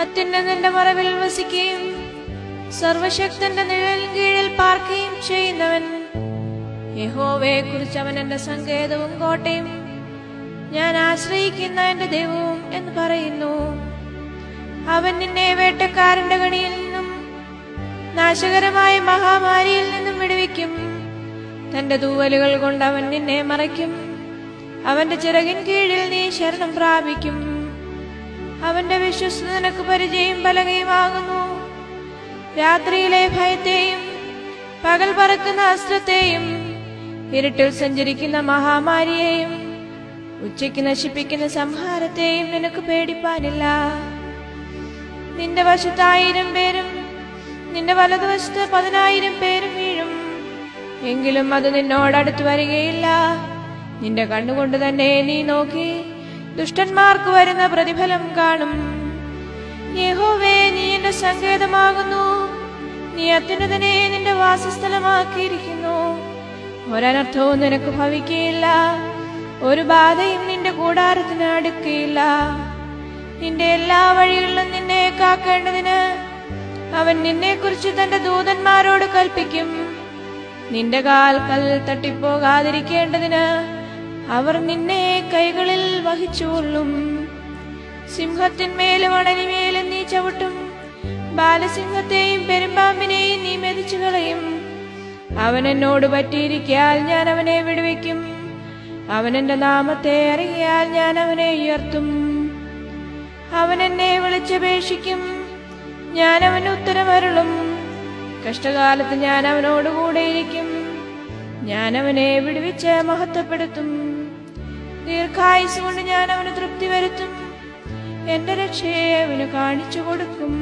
അത്യുന്നതന്റെ മറവിൽ വസിക്കുകയും സർവശക്തന്റെ നിഴൽ കീഴിൽ പാർക്കുകയും ചെയ്യുന്നവൻ. യഹോവയെ കുറിച്ച് അവൻ എന്റെ സങ്കേതവും കോട്ടയും ഞാൻ ആശ്രയിക്കുന്ന എന്റെ ദൈവവും എന്ന് പറയുന്നു. അവൻ നിന്നെ വേട്ടക്കാരന്റെ കണിയിൽ നിന്നും നാശകരമായ മഹാമാരിയിൽ നിന്നും വിടുവിക്കും. തന്റെ തൂവലുകൾ കൊണ്ട് അവൻ നിന്നെ മറയ്ക്കും. അവന്റെ ചിറകിൻ കീഴിൽ നീ ശരണം പ്രാപിക്കും. അവന്റെ വിശ്വസ്ത നിനക്ക് പരിചയം പലകയുമാകുന്നു. രാത്രിയിലെ ഭയത്തെയും പകൽ പറക്കുന്ന അസ്ത്രത്തെയും ഇരുട്ടിൽ സഞ്ചരിക്കുന്ന മഹാമാരിയെയും ഉച്ചയ്ക്ക് നശിപ്പിക്കുന്ന സംഹാരത്തെയും നിനക്ക് പേടിപ്പാനില്ല. നിന്റെ വശത്തായിരം പേരും നിന്റെ വലതുവശത്ത് പതിനായിരം പേരും വീഴും. എങ്കിലും അത് നിന്നോടടുത്ത് വരികയില്ല. നിന്റെ കണ്ണുകൊണ്ട് തന്നെ നീ നോക്കി ദുഷ്ടന്മാർക്ക് വരുന്ന പ്രതിഫലം കാണും. യഹോവേ നീ എന്റെ സങ്കേതമാകുന്നു. നീ അത്യുന്നതനെ നിന്റെ വാസസ്ഥലമാക്കിയിരിക്കുന്നു. ഒരനർത്ഥവും നിനക്ക് ഭവിക്കുകയില്ല. ഒരു ബാധയും നിന്റെ കൂടാരത്തിന് അടുക്കുകയില്ല നിന്റെ എല്ലാ വഴികളിലും നിന്നെ കാക്കേണ്ടതിന് അവൻ നിന്നെക്കുറിച്ച് തന്റെ ദൂതന്മാരോട് കൽപ്പിക്കും. നിന്റെ കാൽ കൽ തട്ടിപ്പോകാതിരിക്കേണ്ടതിന് അവർ നിന്നെ കൈകളിൽ വഹിച്ചുകൊള്ളും. സിംഹത്തിന്മേലും അണലിമേലും നീ ചവിട്ടും. ബാലസിംഹത്തെയും പെരുമ്പാമ്പിനെയും നീ മെതിച്ചു കളയും. അവൻ എന്നോട് പറ്റിയിരിക്കാൽ ഞാൻ അവനെ വിടുവിക്കും. അവൻ എന്റെ നാമത്തെ അറിയാൽ ഞാൻ അവനെ ഉയർത്തും. അവൻ എന്നെ വിളിച്ചപേക്ഷിക്കും. ഞാൻ അവന് ഉത്തരമരുളും. കഷ്ടകാലത്ത് ഞാൻ അവനോട് കൂടെയിരിക്കും ഞാൻ അവനെ വിടുവിച്ച് മഹത്വപ്പെടുത്തും. ദീർഘായുസ് കൊണ്ട് ഞാൻ അവന് തൃപ്തി വരുത്തും. എന്റെ രക്ഷയെ അവന് കാണിച്ചു കൊടുക്കും.